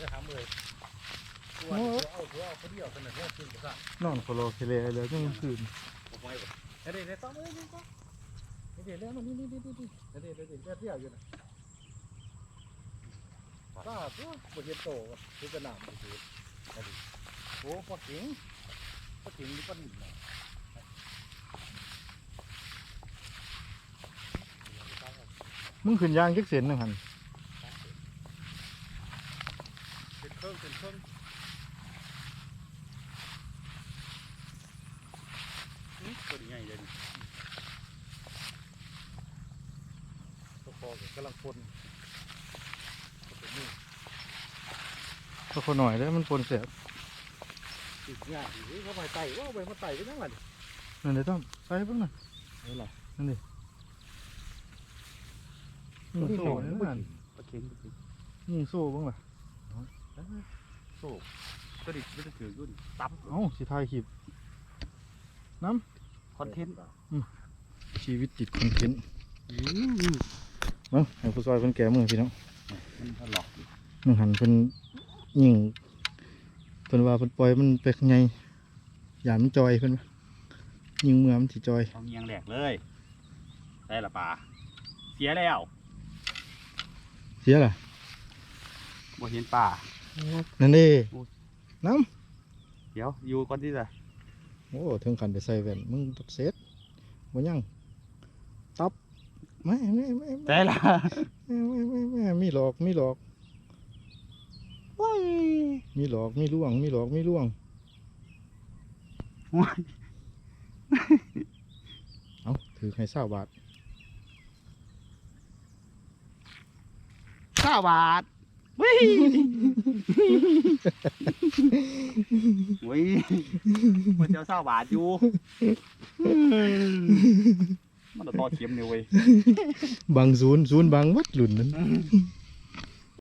จะทำเลยตัวนี้เอาตัวเอาคนเดียวขนาดนี้ขึ้นกระซ่านอนโคโลเคเลเลยจังคืนผมไว้บ่เดี๋ยวเดี๋ยวต้องเอ้ยนี่ก็เดี๋ยวเดี๋ยวมันนี่นี่นี่นี่เดี๋ยวเดี๋ยวเดี๋ยวเดี๋ยวเดี๋ยวอยู่นะป้าตัวบนเห็นโตคือจะหนามดูสิโอ้ปลาเก๋งปลาเก๋งนี่ปลาหนิมนะมึงขึ้นยางจักเส้นหนึงหั่น เครื่องเป็นเครื่องนี่ตัวใหญ่เลยตัวคอกำลังคนตัวนี้ก็คนหน่อยแล้วมันปนเสียบติดยากอยู่เข้าไปไต่ว่าไปมาไต่ไปนั่งไงนั่นเดี๋ยวต้องใส่เบิ่งน่ะนี่แหละนี่โซ่นี่นั่นปลาเค็งปลาเค็งนี่โซ่บิ่งล่ะ โซ่ก็ดิไม่ได้ถือยุ่นตับเอ้าสิถ่ายคลิปคอนเทนต์ชีวิตติดคอนเทนต์เนาะให้ผู้ซอยเพิ่นแก้มือพี่น้องมันถลอกนึงหันเพิ่นยิงเพิ่นว่าเพิ่นปล่อยมันไปข้างในยานมันจอยเพิ่นว่ายิงเมื่อมันสิจอยเอาเงียงแหลกเลยได้ละปลาเสียแล้วเสียล่ะบ่เห็นปลา นั่นเด้เดี๋ยวอยู่ก่อนที่จะโอ้ถึงขันไปใส่แว่นมึงตกเซตบ่ยังตับไม่ไม่ไม่ไม่ได้ละไม่ไม่ไม่ไม่มีหลอกมีหลอกมีหลอกมีล่วง มีหลอกมีล่วงเอาถือให้เศร้าบาทเก้าบาท วิ่งวิ่งมันจะเศร้าบาดอยู่ มันจะต่อเข็มเนี่ยเว้ย บังศูนย์ศูนย์บังวัดหลุนนั้น